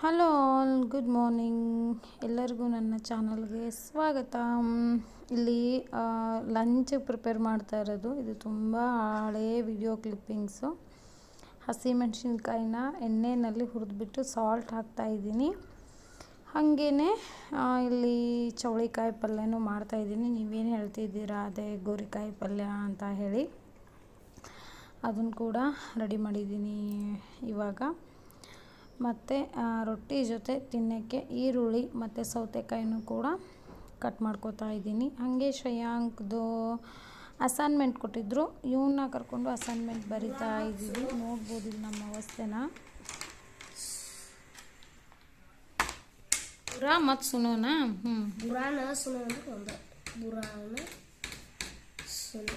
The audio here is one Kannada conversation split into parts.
ಹಲೋ ಆಲ್ ಗುಡ್ ಮಾರ್ನಿಂಗ್ ಎಲ್ಲರಿಗೂ ನನ್ನ ಚಾನಲ್ಗೆ ಸ್ವಾಗತ. ಇಲ್ಲಿ ಲಂಚ್ ಪ್ರಿಪೇರ್ ಮಾಡ್ತಾ ಇರೋದು. ಇದು ತುಂಬ ಹಳೆಯ ವಿಡಿಯೋ ಕ್ಲಿಪ್ಪಿಂಗ್ಸು ಹಸಿಮೆಣ್ಸಿನ್ಕಾಯಿನ ಎಣ್ಣೆಯಲ್ಲಿ ಹುರಿದ್ಬಿಟ್ಟು ಸಾಲ್ಟ್ ಹಾಕ್ತಾ ಇದ್ದೀನಿ. ಹಾಗೇ ಇಲ್ಲಿ ಚೌಳಿಕಾಯಿ ಪಲ್ಯನೂ ಮಾಡ್ತಾಯಿದ್ದೀನಿ ನೀವೇನು ಹೇಳ್ತಿದ್ದೀರಾ ಅದೇ ಗೋರಿಕಾಯಿ ಪಲ್ಯ ಅಂತ ಹೇಳಿ. ಅದನ್ನು ಕೂಡ ರೆಡಿ ಮಾಡಿದ್ದೀನಿ ಇವಾಗ. ಮತ್ತು ರೊಟ್ಟಿ ಜೊತೆ ತಿನ್ನೋಕ್ಕೆ ಈರುಳ್ಳಿ ಮತ್ತು ಸೌತೆಕಾಯಿನೂ ಕೂಡ ಕಟ್ ಮಾಡ್ಕೋತಾ ಇದ್ದೀನಿ. ಹಾಗೆ ಶ್ರೇಯಾಂಕ್ದು ಅಸೈನ್ಮೆಂಟ್ ಕೊಟ್ಟಿದ್ದರು ಇವನ್ನ ಕರ್ಕೊಂಡು ಅಸೈನ್ಮೆಂಟ್ ಬರಿತಾ ಇದ್ದೀವಿ. ನೋಡ್ಬೋದು ಇಲ್ಲಿ ನಮ್ಮ ಅವಸ್ಥೆನ. ಬುರಾ ಮತ್ತು ಸುನೋನಾ? ಹ್ಞೂ ಬುರಾನ ಸುನೋ. ಅಂದ್ರೆ ಒಂದು ಬುರಾನ ಸುನು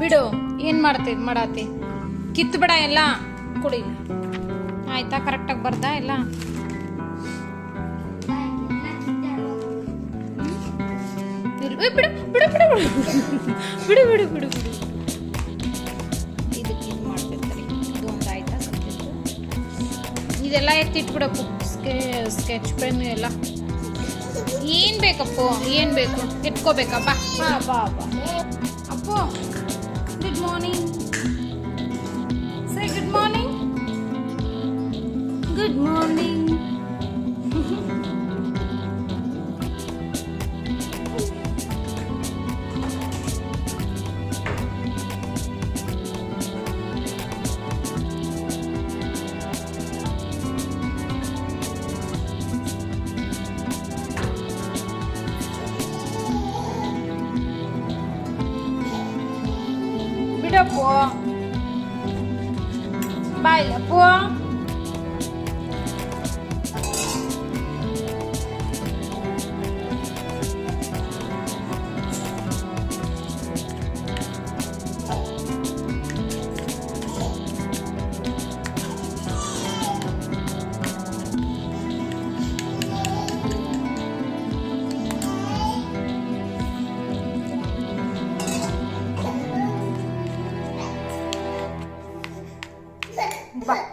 ಬಿಡು, ಏನು ಮಾಡ್ತಿ ಮಾಡಾತಿ? ಕಿತ್ತು ಬಿಡ ಎಲ್ಲ, ಕುಡಿ. ಆಯ್ತಾ? ಕರೆಕ್ಟಾಗಿ ಬರ್ದಾ ಎಲ್ಲ? ಬಿಡು ಬಿಡು ಬಿಡು ಬಿಡು. ಬಿಡು ಬಿಡು ಬಿಡು ಇದಕ್ಕೆ ಇದು ಇದು ಆಯ್ತಾ ಸದ್ಯದ್ದು ಇದೆಲ್ಲ ಎತ್ತಿಟ್ಬಿಡಪ್ಪು. ಸ್ಕೆ ಸ್ಕೆಚ್ ಪೆನ್ ಎಲ್ಲ. ಏನು ಬೇಕಪ್ಪು? ಏನು ಬೇಕು? ಎತ್ಕೋಬೇಕಪ್ಪ ಬಾ ಬಾ ಬಾ. Appu. good morning. Say good morning. Good morning. 爱了不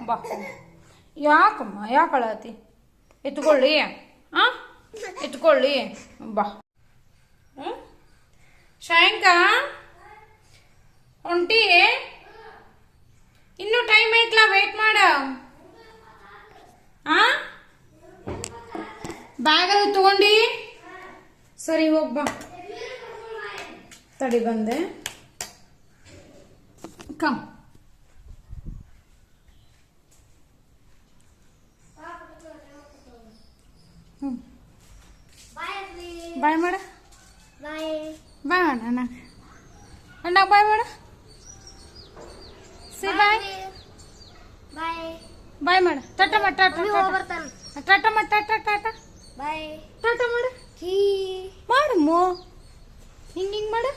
ಬಾ. ಯಾಕಮ್ಮ ಯಾಕೆ ಅಳತಿ? ಎತ್ಕೊಳ್ಳಿ. ಆ? ಎತ್ಕೊಳ್ಳಿ. ಬಾ. ಹ್ಞೂ ಶಯಂಕ ಹೊಂಟಿ ಇನ್ನೂ ಟೈಮ್ ಐತ್ಲಾ? ವೇಟ್ ಮಾಡ. ಆ? ಬ್ಯಾಗಲ್ಲಿ ಸರಿ, ಹೋಗ್ ಬಾ. ತಡಿ ಬಂದೆ. ಕಮ್ ಹ್ಞೂ ಬಾಯ್ ಅಪ್ಪಿ ಬಾಯ್ ಮಾಡ ಬಾಯ್ ಬಾಯ್ ಮಾಡ ಅಣ್ಣ. ಅಣ್ಣ ಬಾಯ್ ಮಾಡ ಸಿ ಬಾಯ್ ಬಾಯ್ ಬಾಯ್ ಮಾಡ. ಟಟ ಮಾಡ ಟಟ ಟಟ. ಮಾಡ ಟಾಟ ಟಾಟ. ಬಾಯ್ ಟಟ ಮಾಡ. ಕೀ. ಮಾಡಮ್ಮು ಹಿಂಗೆ ಹಿಂಗೆ ಮಾಡು.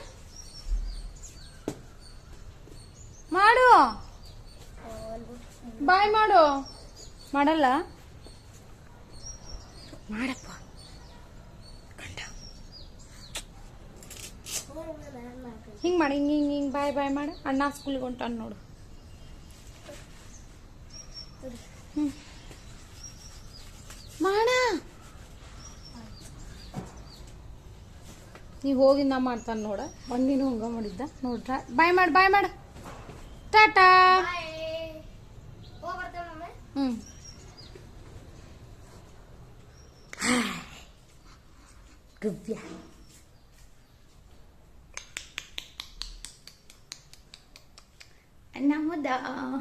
ಮಾಡು. ಬಾಯ್ ಮಾಡು. ಮಾಡಲ್ಲ. ಮಾಡಪ್ಪ ಕಂಡ ಹಿಂಗ್ ಮಾಡಿ, ಹಿಂಗೆ ಹಿಂಗೆ ಹಿಂಗೆ, ಬಾಯ್ ಬಾಯ್ ಮಾಡಿ. ಅಣ್ಣ ಸ್ಕೂಲಿಗೆ ಹೊಂಟಾನ ನೋಡು. ಹ್ಞೂ ಮಾಡ. ನೀವು ಹೋಗಿಂದ ಮಾಡ್ತಾನೆ ನೋಡ. ಒಂದಿನ ಹಂಗ ಮಾಡಿದ್ದ. ನೋಡ್ರ ಬಾಯ್ ಮಾಡಿ, ಬಾಯ್ ಮಾಡ. ಟಾಟಾ. ಹ್ಮ್. ಹೋಗಿ ಅಣ್ಣ ಹೋದ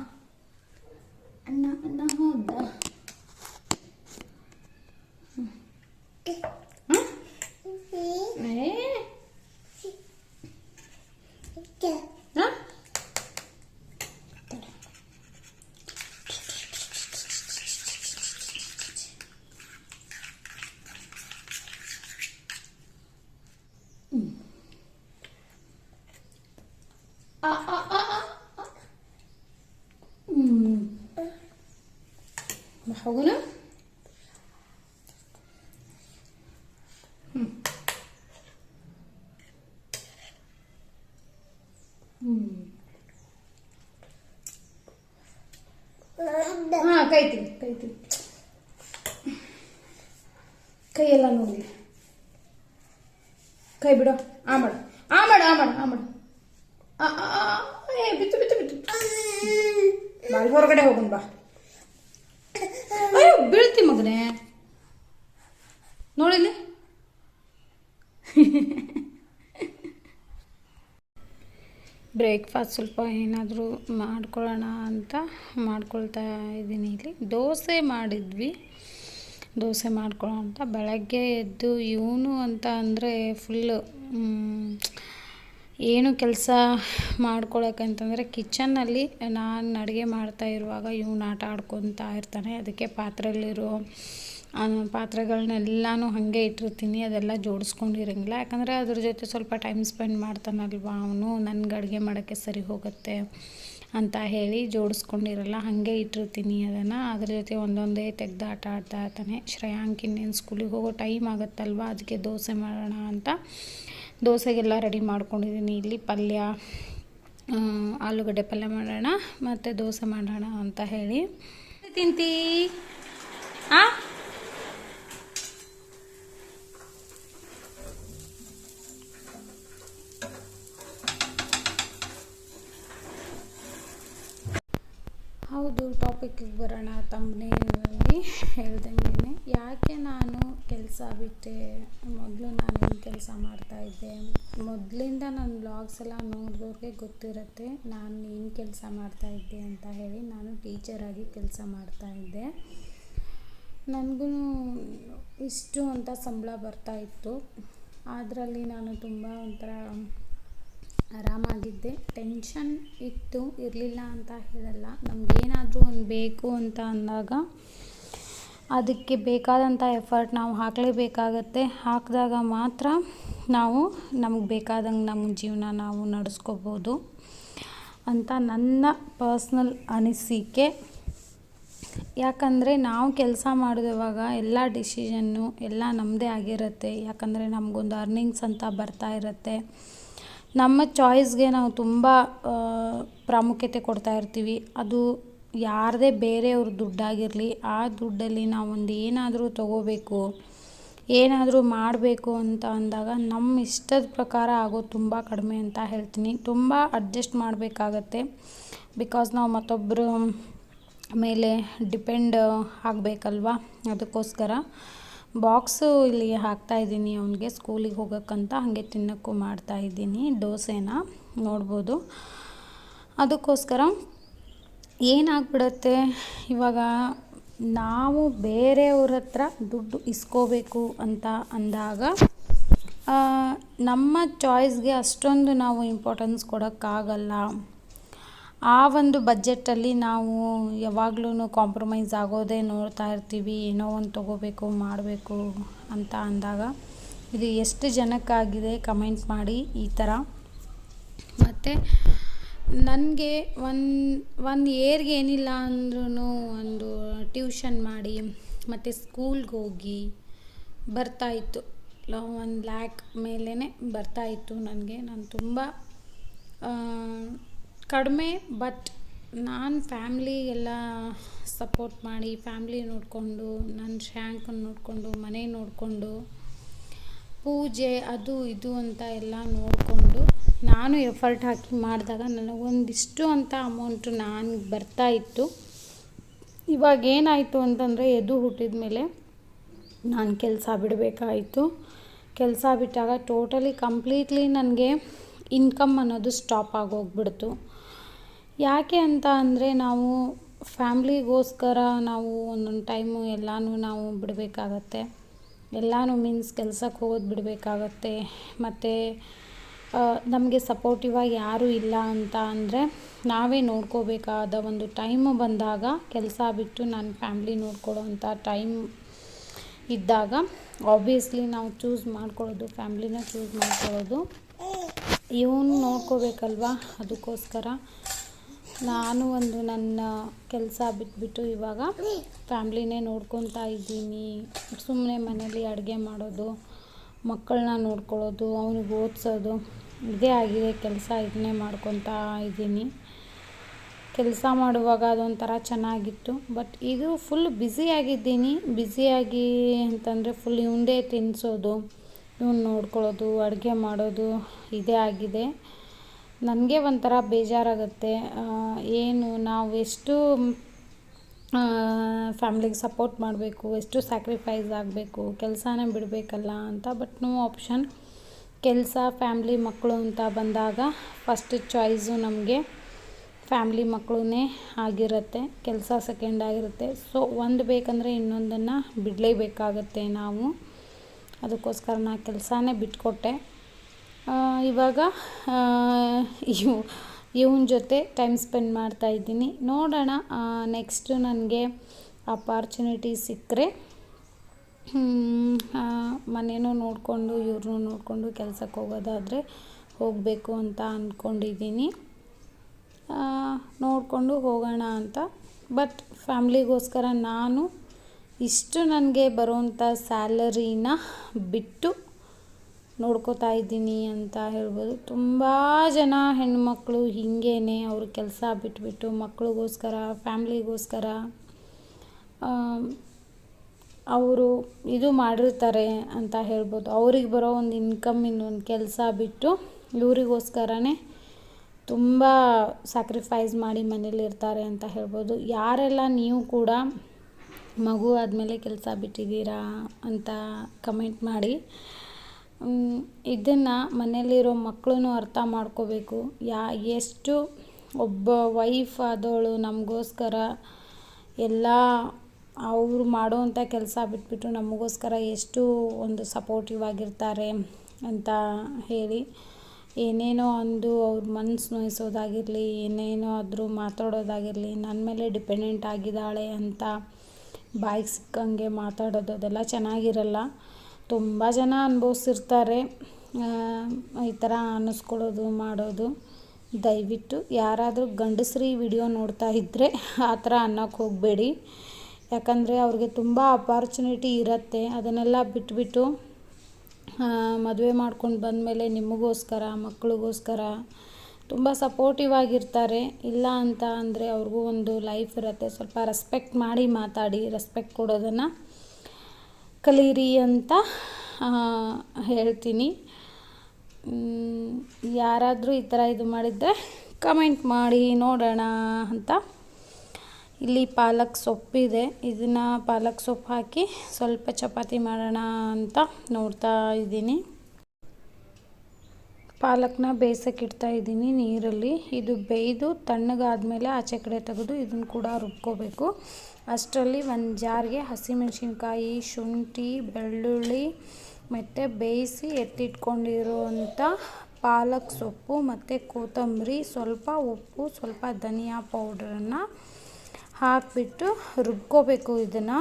ಅಣ್ಣ ಅಣ್ಣ ಹೋದ ಹ್ಮ್. ಹ್ಮ್? ಏ? ಹ? ಆ, ಆ, ಆ, ಆ, ಆ. ಹ್ಮ್. ಬಾ, ಹೋಗೋಣ ಹ್ಮ್. ಹ್ಮ್. ಕೈ ಕೈ ಎಲ್ಲ ಕೈಯೆಲ್ಲ ನೋಡಿ ಕೈ ಬಿಡು, ಆ ಮಾಡು ಆ ಮಾಡು ಆ ಮಾಡು ಆ ಮಾಡು. ಬಿತ್ತು ಬಿತ್ತು ಬಿತ್ತು. ಬಾ ಹೊರಗಡೆ ಹೋಗೋಣ ಬಾ. ಅಯ್ಯೋ, ಬೀಳ್ತಿ ಮಗನೇ. ನೋಡಿಲಿ ಬ್ರೇಕ್ಫಾಸ್ಟ್ ಸ್ವಲ್ಪ ಏನಾದರೂ ಮಾಡ್ಕೊಳ್ಳೋಣ ಅಂತ ಮಾಡ್ಕೊಳ್ತಾ ಇದ್ದೀನಿ ಇಲ್ಲಿ. ದೋಸೆ ಮಾಡಿದ್ವಿ. ದೋಸೆ ಮಾಡ್ಕೊಳ್ಳೋಣ ಅಂತ. ಬೆಳಗ್ಗೆ ಎದ್ದು ಇವನು ಅಂತ ಅಂದರೆ ಫುಲ್ಲು ಏನು ಕೆಲಸ ಮಾಡ್ಕೊಳಕ್ಕಂತಂದರೆ ಕಿಚನ್ನಲ್ಲಿ ನಾನು ಅಡುಗೆ ಮಾಡ್ತಾ ಇರುವಾಗ ಇವನು ಆಟ ಆಡ್ಕೊತಾ ಇರ್ತಾನೆ. ಅದಕ್ಕೆ ಪಾತ್ರೆಯಲ್ಲಿರೋ ಪಾತ್ರೆಗಳನ್ನೆಲ್ಲನೂ ಹಾಗೆ ಇಟ್ಟಿರ್ತೀನಿ, ಅದೆಲ್ಲ ಜೋಡಿಸ್ಕೊಂಡಿರಂಗಿಲ್ಲ. ಯಾಕಂದರೆ ಅದ್ರ ಜೊತೆ ಸ್ವಲ್ಪ ಟೈಮ್ ಸ್ಪೆಂಡ್ ಮಾಡ್ತಾನಲ್ವ ಅವನು, ನನಗೆ ಅಡುಗೆ ಮಾಡೋಕ್ಕೆ ಸರಿ ಹೋಗುತ್ತೆ ಅಂತ ಹೇಳಿ ಜೋಡಿಸ್ಕೊಂಡಿರಲ್ಲ, ಹಾಗೆ ಇಟ್ಟಿರ್ತೀನಿ ಅದನ್ನು. ಅದ್ರ ಜೊತೆ ಒಂದೊಂದೇ ತೆಗ್ದು ಆಟ ಆಡ್ತಾ ಇರ್ತಾನೆ. ಶ್ರೇಯಾಂಕ್ ಸ್ಕೂಲಿಗೆ ಹೋಗೋ ಟೈಮ್ ಆಗುತ್ತಲ್ವ? ಅದಕ್ಕೆ ದೋಸೆ ಮಾಡೋಣ ಅಂತ ದೋಸೆಗೆಲ್ಲ ರೆಡಿ ಮಾಡ್ಕೊಂಡಿದ್ದೀನಿ ಇಲ್ಲಿ ಪಲ್ಯ ಆಲೂಗಡ್ಡೆ ಪಲ್ಯ ಮಾಡೋಣ, ಮತ್ತು ದೋಸೆ ಮಾಡೋಣ ಅಂತ ಹೇಳಿ. ತಿಂತೀ? ಆ? ಟಾಪಿಕ್ಕಿಗೆ ಬರೋಣ ತಮ್ಮನೇಲಿ ಹೇಳ್ದಂಗೆ ಯಾಕೆ ನಾನು ಕೆಲಸ ಬಿಟ್ಟೆ? ಮೊದಲು ನಾನು ಏನು ಕೆಲಸ ಮಾಡ್ತಾಯಿದ್ದೆ ಮೊದಲಿಂದ ನನ್ನ ಬ್ಲಾಗ್ಸ್ ಎಲ್ಲ ನೋಡಿದವ್ರಿಗೆ ಗೊತ್ತಿರುತ್ತೆ, ನಾನು ಏನು ಕೆಲಸ ಮಾಡ್ತಾಯಿದ್ದೆ ಅಂತ ಹೇಳಿ ನಾನು ಟೀಚರಾಗಿ ಕೆಲಸ ಮಾಡ್ತಾಯಿದ್ದೆ ನನಗೂ ಇಷ್ಟು ಅಂತ ಸಂಬಳ ಬರ್ತಾಯಿತ್ತು ಅದರಲ್ಲಿ ನಾನು ತುಂಬ ಒಂಥರ ಆರಾಮಾಗಿದ್ದೆ. ಟೆನ್ಷನ್ ಇತ್ತು, ಇರಲಿಲ್ಲ ಅಂತ ಹೇಳಲ್ಲ. ನಮಗೇನಾದರೂ ಒಂದು ಬೇಕು ಅಂತ ಅಂದಾಗ ಅದಕ್ಕೆ ಬೇಕಾದಂಥ ಎಫರ್ಟ್ ನಾವು ಹಾಕಲೇಬೇಕಾಗತ್ತೆ. ಹಾಕಿದಾಗ ಮಾತ್ರ ನಾವು ನಮಗೆ ಬೇಕಾದಂಗೆ ನಮ್ಮ ಜೀವನ ನಾವು ನಡೆಸ್ಕೋಬೋದು ಅಂತ ನನ್ನ ಪರ್ಸ್ನಲ್ ಅನಿಸಿಕೆ. ಯಾಕಂದರೆ ನಾವು ಕೆಲಸ ಮಾಡಿದವಾಗ ಎಲ್ಲ ಡಿಸಿಷನ್ನು ಎಲ್ಲ ನಮ್ಮದೇ ಆಗಿರುತ್ತೆ. ಯಾಕಂದರೆ ನಮಗೊಂದು ಅರ್ನಿಂಗ್ಸ್ ಅಂತ ಬರ್ತಾ ಇರುತ್ತೆ. ನಮ್ಮ ಚಾಯ್ಸ್ಗೆ ನಾವು ತುಂಬ ಪ್ರಾಮುಖ್ಯತೆ ಕೊಡ್ತಾ ಇರ್ತೀವಿ. ಅದು ಯಾರದೇ ಬೇರೆಯವ್ರ ದುಡ್ಡಾಗಿರಲಿ, ಆ ದುಡ್ಡಲ್ಲಿ ನಾವೊಂದು ಏನಾದರೂ ತಗೋಬೇಕು, ಏನಾದರೂ ಮಾಡಬೇಕು ಅಂತ ಅಂದಾಗ ನಮ್ಮ ಇಷ್ಟದ ಪ್ರಕಾರ ಆಗೋದು ತುಂಬ ಕಡಿಮೆ ಅಂತ ಹೇಳ್ತೀನಿ. ತುಂಬ ಅಡ್ಜಸ್ಟ್ ಮಾಡಬೇಕಾಗತ್ತೆ. ಬಿಕಾಸ್ ನಾವು ಮತ್ತೊಬ್ಬರು ಮೇಲೆ ಡಿಪೆಂಡ್ ಆಗಬೇಕಲ್ವಾ? ಅದಕ್ಕೋಸ್ಕರ. ಬಾಕ್ಸು ಇಲ್ಲಿ ಹಾಕ್ತಾ ಇದ್ದೀನಿ ಅವನಿಗೆ, ಸ್ಕೂಲಿಗೆ ಹೋಗೋಕ್ಕಂತ ಹಾಗೆ ತಿನ್ನೋಕ್ಕೂ ಮಾಡ್ತಾ ಇದ್ದೀನಿ, ದೋಸೆನ? ನೋಡ್ಬೋದು. ಅದಕ್ಕೋಸ್ಕರ ಏನಾಗ್ಬಿಡತ್ತೆ, ಇವಾಗ ನಾವು ಬೇರೆಯವ್ರ ಹತ್ರ ದುಡ್ಡು ಇಸ್ಕೋಬೇಕು ಅಂತ ಅಂದಾಗ ನಮ್ಮ ಚಾಯ್ಸ್ಗೆ ಅಷ್ಟೊಂದು ನಾವು ಇಂಪಾರ್ಟೆನ್ಸ್ ಕೊಡೋಕ್ಕಾಗಲ್ಲ. ಆ ಒಂದು ಬಜೆಟಲ್ಲಿ ನಾವು ಯಾವಾಗ್ಲೂ ಕಾಂಪ್ರಮೈಸ್ ಆಗೋದೇ ನೋಡ್ತಾ ಇರ್ತೀವಿ, ಏನೋ ಒಂದು ತೊಗೋಬೇಕು, ಮಾಡಬೇಕು ಅಂತ ಅಂದಾಗ ಇದು ಎಷ್ಟು ಜನಕ್ಕಾಗಿದೆ ಕಮೆಂಟ್ ಮಾಡಿ ಈ ಥರ ಮತ್ತು ನನಗೆ ಒಂದು ಒಂದು ಏರ್ಗೆ ಏನಿಲ್ಲ ಅಂದ್ರೂ ಒಂದು ಟ್ಯೂಷನ್ ಮಾಡಿ, ಮತ್ತು ಸ್ಕೂಲ್ಗೆ ಹೋಗಿ ಬರ್ತಾಯಿತ್ತು ಒಂದು ಲ್ಯಾಕ್ ಮೇಲೇ ಬರ್ತಾಯಿತ್ತು ನನಗೆ. ನಾನು ತುಂಬ ಕಡಿಮೆ ಬಟ್ ನಾನು ಫ್ಯಾಮ್ಲಿಗೆಲ್ಲ ಸಪೋರ್ಟ್ ಮಾಡಿ ಫ್ಯಾಮ್ಲಿ ನೋಡಿಕೊಂಡು ನನ್ನ ಶ್ಯಾಂಕನ್ನು ನೋಡಿಕೊಂಡು, ಮನೆ ನೋಡಿಕೊಂಡು, ಪೂಜೆ ಅದು ಇದು ಅಂತ ಎಲ್ಲ ನೋಡಿಕೊಂಡು, ನಾನು ಎಫರ್ಟ್ ಹಾಕಿ ಮಾಡಿದಾಗ ನನಗೊಂದಿಷ್ಟು ಅಂತ ಅಮೌಂಟು ನಾನು ಬರ್ತಾ ಇತ್ತು. ಇವಾಗ ಏನಾಯಿತು ಅಂತಂದರೆ ಎದು ಹುಟ್ಟಿದ ಮೇಲೆ ನಾನು ಕೆಲಸ ಬಿಡಬೇಕಾಯಿತು. ಕೆಲಸ ಬಿಟ್ಟಾಗ ಟೋಟಲಿ ಕಂಪ್ಲೀಟ್ಲಿ ನನಗೆ ಇನ್ಕಮ್ ಅನ್ನೋದು ಸ್ಟಾಪ್ ಆಗೋಗ್ಬಿಡ್ತು. ಯಾಕೆ ಅಂತ ಅಂದರೆ ನಾವು ಫ್ಯಾಮ್ಲಿಗೋಸ್ಕರ ನಾವು ಒಂದೊಂದು ಟೈಮು ಎಲ್ಲನೂ ನಾವು ಬಿಡಬೇಕಾಗತ್ತೆ. ಎಲ್ಲನೂ ಮೀನ್ಸ್ ಕೆಲ್ಸಕ್ಕೆ ಹೋಗೋದು ಬಿಡಬೇಕಾಗತ್ತೆ. ಮತ್ತು ನಮಗೆ ಸಪೋರ್ಟಿವ್ ಆಗಿ ಯಾರೂ ಇಲ್ಲ ಅಂತ ಅಂದರೆ ನಾವೇ ನೋಡ್ಕೋಬೇಕಾದ ಒಂದು ಟೈಮು ಬಂದಾಗ ಕೆಲಸ ಬಿಟ್ಟು ನಾನು ಫ್ಯಾಮ್ಲಿ ನೋಡ್ಕೊಳ್ಳೋವಂಥ ಟೈಮ್ ಇದ್ದಾಗ ಆಬ್ವಿಯಸ್ಲಿ ನಾವು ಚೂಸ್ ಮಾಡ್ಕೊಳ್ಳೋದು ಫ್ಯಾಮ್ಲಿನ ಚೂಸ್ ಮಾಡ್ಕೊಳ್ಳೋದು. ಇವನು ನೋಡ್ಕೋಬೇಕಲ್ವಾ? ಅದಕ್ಕೋಸ್ಕರ ನಾನು ಒಂದು ನನ್ನ ಕೆಲಸ ಬಿಟ್ಬಿಟ್ಟು ಇವಾಗ ಫ್ಯಾಮ್ಲಿನೇ ನೋಡ್ಕೊತಾ ಇದ್ದೀನಿ. ಸುಮ್ಮನೆ ಮನೇಲಿ ಅಡುಗೆ ಮಾಡೋದು, ಮಕ್ಕಳನ್ನ ನೋಡ್ಕೊಳ್ಳೋದು, ಅವ್ನಿಗೆ ಓದಿಸೋದು, ಇದೇ ಆಗಿದೆ ಕೆಲಸ ಇದನ್ನೇ ಮಾಡ್ಕೊತಾ ಇದ್ದೀನಿ. ಕೆಲಸ ಮಾಡುವಾಗ ಅದೊಂಥರ ಚೆನ್ನಾಗಿತ್ತು. ಬಟ್ ಇದು ಫುಲ್ ಬ್ಯುಸಿಯಾಗಿದ್ದೀನಿ ಬ್ಯುಸಿಯಾಗಿ ಅಂತಂದರೆ ಫುಲ್ ಇವಂದೇ ತಿನ್ನಿಸೋದು ಇವ್ನು ನೋಡ್ಕೊಳ್ಳೋದು, ಅಡುಗೆ ಮಾಡೋದು, ಇದೇ ಆಗಿದೆ. ನನಗೆ ಒಂಥರ ಬೇಜಾರಾಗುತ್ತೆ. ಏನು ನಾವು ಎಷ್ಟು ಫ್ಯಾಮ್ಲಿಗೆ ಸಪೋರ್ಟ್ ಮಾಡಬೇಕು, ಎಷ್ಟು ಸ್ಯಾಕ್ರಿಫೈಸ್ ಆಗಬೇಕು, ಕೆಲಸನೇ ಬಿಡಬೇಕಲ್ಲ ಅಂತ ಬಟ್ ನೋ ಆಪ್ಷನ್ ಕೆಲಸ ಫ್ಯಾಮ್ಲಿ ಮಕ್ಕಳು ಅಂತ ಬಂದಾಗ ಫಸ್ಟ್ ಚಾಯ್ಸು ನಮಗೆ ಫ್ಯಾಮ್ಲಿ ಮಕ್ಕಳೇ ಆಗಿರುತ್ತೆ, ಕೆಲಸ ಸೆಕೆಂಡ್ ಆಗಿರುತ್ತೆ. ಸೊ ಒಂದು ಬೇಕಂದರೆ ಇನ್ನೊಂದನ್ನು ಬಿಡಲೇಬೇಕಾಗತ್ತೆ ನಾವು. ಅದಕ್ಕೋಸ್ಕರ ನಾ ಕೆಲಸನೇ ಬಿಟ್ಕೊಟ್ಟೆ. ಇವಾಗ ಇವು, ಇವನ ಜೊತೆ ಟೈಮ್ ಸ್ಪೆಂಡ್ ಮಾಡ್ತಾ ಇದ್ದೀನಿ. ನೋಡೋಣ ನೆಕ್ಸ್ಟು ನನಗೆ ಅಪಾರ್ಚುನಿಟಿ ಸಿಕ್ಕರೆ ಮನೇನೂ ನೋಡಿಕೊಂಡು ಇವ್ರನ್ನೂ ನೋಡಿಕೊಂಡು ಕೆಲಸಕ್ಕೆ ಹೋಗೋದಾದರೆ ಹೋಗಬೇಕು ಅಂತ ಅಂದ್ಕೊಂಡಿದ್ದೀನಿ ನೋಡಿಕೊಂಡು ಹೋಗೋಣ ಅಂತ. ಬಟ್ ಫ್ಯಾಮ್ಲಿಗೋಸ್ಕರ ನಾನು ಇಷ್ಟು ನನಗೆ ಬರುವಂಥ ಸ್ಯಾಲರಿನ ಬಿಟ್ಟು ನೋಡ್ಕೋತಾ ಇದ್ದೀನಿ ಅಂತ ಹೇಳ್ಬೋದು. ತುಂಬ ಜನ ಹೆಣ್ಮಕ್ಳು ಹೀಗೇನೆ ಅವ್ರ ಕೆಲಸ ಬಿಟ್ಬಿಟ್ಟು ಮಕ್ಕಳಿಗೋಸ್ಕರ ಫ್ಯಾಮ್ಲಿಗೋಸ್ಕರ ಅವರು ಇದು ಮಾಡಿರ್ತಾರೆ ಅಂತ ಹೇಳ್ಬೋದು. ಅವ್ರಿಗೆ ಬರೋ ಒಂದು ಇನ್ಕಮ್, ಇನ್ನೊಂದು ಕೆಲಸ ಬಿಟ್ಟು ಇವರಿಗೋಸ್ಕರನೇ ತುಂಬ ಸ್ಯಾಕ್ರಿಫೈಸ್ ಮಾಡಿ ಮನೇಲಿರ್ತಾರೆ ಅಂತ ಹೇಳ್ಬೋದು. ಯಾರೆಲ್ಲ ನೀವು ಕೂಡ ಮಗು ಆದಮೇಲೆ ಕೆಲಸ ಬಿಟ್ಟಿದ್ದೀರಾ ಅಂತ ಕಮೆಂಟ್ ಮಾಡಿ. ಇದನ್ನು ಮನೆಯಲ್ಲಿರೋ ಮಕ್ಕಳೂ ಅರ್ಥ ಮಾಡ್ಕೋಬೇಕು. ಯಾ, ಎಷ್ಟು ಒಬ್ಬ ವೈಫ್ ಆದವಳು ನಮಗೋಸ್ಕರ ಎಲ್ಲ ಅವರು ಮಾಡೋವಂಥ ಕೆಲಸ ಬಿಟ್ಬಿಟ್ಟು ನಮಗೋಸ್ಕರ ಎಷ್ಟು ಒಂದು ಸಪೋರ್ಟಿವ್ ಆಗಿರ್ತಾರೆ ಅಂತ ಹೇಳಿ, ಏನೇನೋ ಅಂದು ಅವ್ರ ಮನಸ್ಸು ನೋಯಿಸೋದಾಗಿರಲಿ, ಏನೇನೋ ಆದರೂ ಮಾತಾಡೋದಾಗಿರಲಿ ನನ್ನ ಮೇಲೆ ಡಿಪೆಂಡೆಂಟ್ ಆಗಿದ್ದಾಳೆ ಅಂತ ಬಾಯಿಗೆ ಸಿಕ್ಕಂಗೆ ಮಾತಾಡೋದು ಅದೆಲ್ಲ ಚೆನ್ನಾಗಿರಲ್ಲ. ತುಂಬ ಜನ ಅನುಭವಿಸಿರ್ತಾರೆ. ಈ ಥರ ಅನ್ನಿಸ್ಕೊಳ್ಳೋದು ಮಾಡೋದು. ದಯವಿಟ್ಟು ಯಾರಾದರೂ ಗಂಡಸ್ರಿ ವಿಡಿಯೋ ನೋಡ್ತಾ ಇದ್ದರೆ ಆ ಥರ ಅನ್ನೋಕ್ಕೆ ಹೋಗಬೇಡಿ. ಯಾಕಂದರೆ ಅವ್ರಿಗೆ ತುಂಬ ಅಪಾರ್ಚುನಿಟಿ ಇರುತ್ತೆ. ಅದನ್ನೆಲ್ಲ ಬಿಟ್ಬಿಟ್ಟು ಮದುವೆ ಮಾಡ್ಕೊಂಡು ಬಂದಮೇಲೆ ನಿಮಗೋಸ್ಕರ ಮಕ್ಕಳಿಗೋಸ್ಕರ ತುಂಬ ಸಪೋರ್ಟಿವ್ ಆಗಿರ್ತಾರೆ. ಇಲ್ಲ ಅಂತ ಅಂದರೆ ಅವ್ರಿಗೂ ಒಂದು ಲೈಫ್ ಇರುತ್ತೆ. ಸ್ವಲ್ಪ ರೆಸ್ಪೆಕ್ಟ್ ಮಾಡಿ ಮಾತಾಡಿ ರೆಸ್ಪೆಕ್ಟ್ ಕೊಡೋದನ್ನು. ಕಲೀರಿ ಅಂತ ಹೇಳ್ತೀನಿ. ಯಾರಾದರೂ ಈ ಥರ ಇದು ಮಾಡಿದರೆ ಕಮೆಂಟ್ ಮಾಡಿ, ನೋಡೋಣ ಅಂತ. ಇಲ್ಲಿ ಪಾಲಕ್ ಸೊಪ್ಪಿದೆ ಇದನ್ನು ಪಾಲಕ್ ಸೊಪ್ಪು ಹಾಕಿ ಸ್ವಲ್ಪ ಚಪಾತಿ ಮಾಡೋಣ ಅಂತ ನೋಡ್ತಾ ಇದ್ದೀನಿ. ಪಾಲಕ್ನ ಬೇಯಿಸೋಕೆ ಇಡ್ತಾ ಇದ್ದೀನಿ ನೀರಲ್ಲಿ. ಇದು ಬೇಯ್ದು ತಣ್ಣಗಾದಮೇಲೆ ಆಚೆ ಕಡೆ ತೆಗೆದು ಇದನ್ನು ಕೂಡ ರುಬ್ಕೋಬೇಕು. ಅಷ್ಟರಲ್ಲಿ ಒಂದು ಜಾರ್ಗೆ ಹಸಿಮೆಣಸಿನ್ಕಾಯಿ, ಶುಂಠಿ, ಬೆಳ್ಳುಳ್ಳಿ ಮತ್ತು ಬೇಯಿಸಿ ಎತ್ತಿಟ್ಕೊಂಡಿರುವಂಥ ಪಾಲಕ್ ಸೊಪ್ಪು ಮತ್ತು ಕೊತ್ತಂಬರಿ, ಸ್ವಲ್ಪ ಉಪ್ಪು, ಸ್ವಲ್ಪ ಧನಿಯಾ ಪೌಡ್ರನ್ನು ಹಾಕಿಬಿಟ್ಟು ರುಬ್ಕೋಬೇಕು ಇದನ್ನು.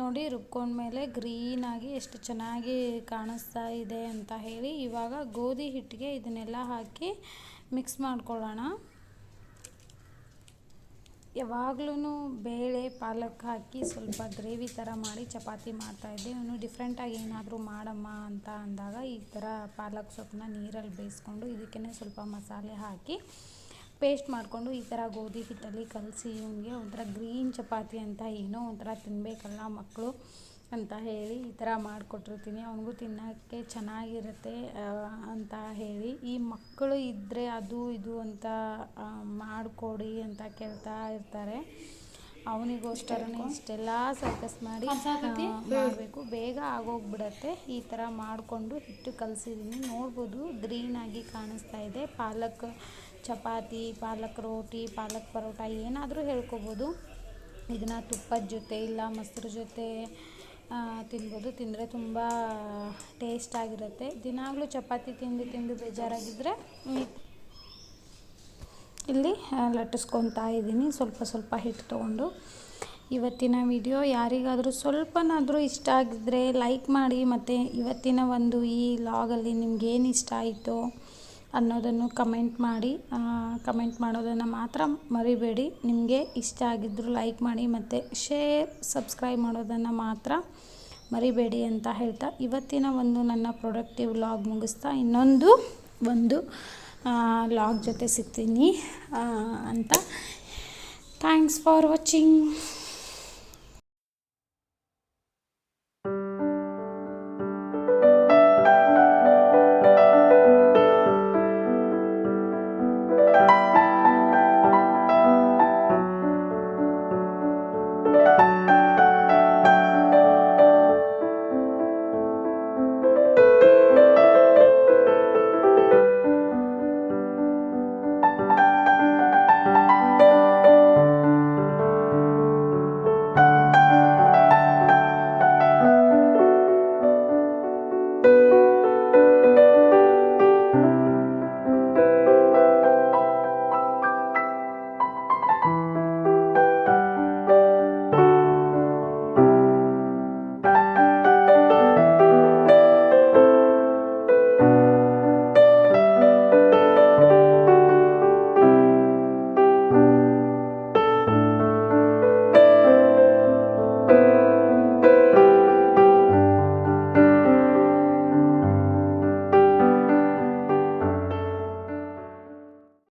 ನೋಡಿ ರುಬ್ಕೊಂಡ್ಮೇಲೆ ಗ್ರೀನಾಗಿ ಎಷ್ಟು ಚೆನ್ನಾಗಿ ಕಾಣಿಸ್ತಾ ಇದೆ ಅಂತ ಹೇಳಿ ಇವಾಗ ಗೋಧಿ ಹಿಟ್ಟಿಗೆ ಇದನ್ನೆಲ್ಲ ಹಾಕಿ ಮಿಕ್ಸ್ ಮಾಡ್ಕೊಳ್ಳೋಣ. ಯಾವಾಗ್ಲೂ ಬೇಳೆ, ಪಾಲಕ್ ಹಾಕಿ ಸ್ವಲ್ಪ ಗ್ರೇವಿ ಥರ ಮಾಡಿ ಚಪಾತಿ ಮಾಡ್ತಾಯಿದ್ದೆ ಇವನು ಡಿಫ್ರೆಂಟಾಗಿ ಏನಾದರೂ ಮಾಡಮ್ಮ ಅಂತ ಅಂದಾಗ ಈ ಥರ ಪಾಲಕ್ ಸೊಪ್ಪನ್ನ ನೀರಲ್ಲಿ ಬೇಯಿಸ್ಕೊಂಡು ಇದಕ್ಕೇ ಸ್ವಲ್ಪ ಮಸಾಲೆ ಹಾಕಿ ಪೇಸ್ಟ್ ಮಾಡಿಕೊಂಡು ಈ ಥರ ಗೋಧಿ ಹಿಟ್ಟಲ್ಲಿ ಕಲಸಿ ಇವನಿಗೆ ಒಂಥರ ಗ್ರೀನ್ ಚಪಾತಿ ಅಂತ ಏನೋ ಒಂಥರ ತಿನ್ನಬೇಕಲ್ಲ ಮಕ್ಕಳು ಅಂತ ಹೇಳಿ ಈ ಥರ ಮಾಡಿಕೊಟ್ಟಿರ್ತೀನಿ. ಅವನಿಗೂ ತಿನ್ನೋಕ್ಕೆ ಚೆನ್ನಾಗಿರುತ್ತೆ ಅಂತ ಹೇಳಿ. ಈ ಮಕ್ಕಳು ಇದ್ದರೆ ಅದು ಇದು ಅಂತ ಮಾಡಿಕೊಡಿ ಅಂತ ಕೇಳ್ತಾ ಇರ್ತಾರೆ. ಅವನಿಗೋಸ್ಕರನೇ ಇಷ್ಟೆಲ್ಲ ಸರ್ಕಸ್ ಮಾಡಿ ಮಾಡಬೇಕು. ಬೇಗ ಆಗೋಗ್ಬಿಡತ್ತೆ. ಈ ಥರ ಮಾಡಿಕೊಂಡು ಹಿಟ್ಟು ಕಲಸಿದ್ದೀನಿ ನೋಡ್ಬೋದು ಗ್ರೀನಾಗಿ ಕಾಣಿಸ್ತಾ ಇದೆ. ಪಾಲಕ್ ಚಪಾತಿ, ಪಾಲಕ್ ರೋಟಿ, ಪಾಲಕ್ ಪರೋಟ ಏನಾದರೂ ಹೇಳ್ಕೊಬೋದು. ಇದನ್ನು ತುಪ್ಪದ ಜೊತೆ ಇಲ್ಲ ಮೊಸರು ಜೊತೆ ತಿನ್ಬೋದು. ತಿಂದರೆ ತುಂಬ ಟೇಸ್ಟ್ ಆಗಿರುತ್ತೆ. ದಿನಾಗಲೂ ಚಪಾತಿ ತಿಂದು ತಿಂದು ಬೇಜಾರಾಗಿದ್ದರೆ ಇಲ್ಲಿ ಲಟ್ಟಿಸ್ಕೊತಾ ಇದ್ದೀನಿ. ಸ್ವಲ್ಪ ಸ್ವಲ್ಪ ಹಿಟ್ಟು ತೊಗೊಂಡು. ಇವತ್ತಿನ ವಿಡಿಯೋ ಯಾರಿಗಾದರೂ ಸ್ವಲ್ಪನಾದರೂ ಇಷ್ಟ ಆಗಿದ್ದರೆ ಲೈಕ್ ಮಾಡಿ ಮತ್ತು ಇವತ್ತಿನ ಒಂದು ಈ ಲಾಗಲ್ಲಿ ನಿಮ್ಗೇನು ಇಷ್ಟ ಆಯಿತು ಅನ್ನೋದನ್ನು ಕಮೆಂಟ್ ಮಾಡಿ ಕಮೆಂಟ್ ಮಾಡೋದನ್ನು ಮಾತ್ರ ಮರಿಬೇಡಿ. ನಿಮಗೆ ಇಷ್ಟ ಆಗಿದ್ದರೂ ಲೈಕ್ ಮಾಡಿ ಮತ್ತು ಶೇರ್, ಸಬ್ಸ್ಕ್ರೈಬ್ ಮಾಡೋದನ್ನು ಮಾತ್ರ ಮರಿಬೇಡಿ ಅಂತ ಹೇಳ್ತಾ ಇವತ್ತಿನ ಒಂದು ನನ್ನ ಪ್ರೊಡಕ್ಟಿವ್ ಲಾಗ್ ಮುಗಿಸ್ತಾ ಇನ್ನೊಂದು ಒಂದು ಲಾಗ್ ಜೊತೆ ಸಿಗ್ತೀನಿ ಅಂತ. Thanks for watching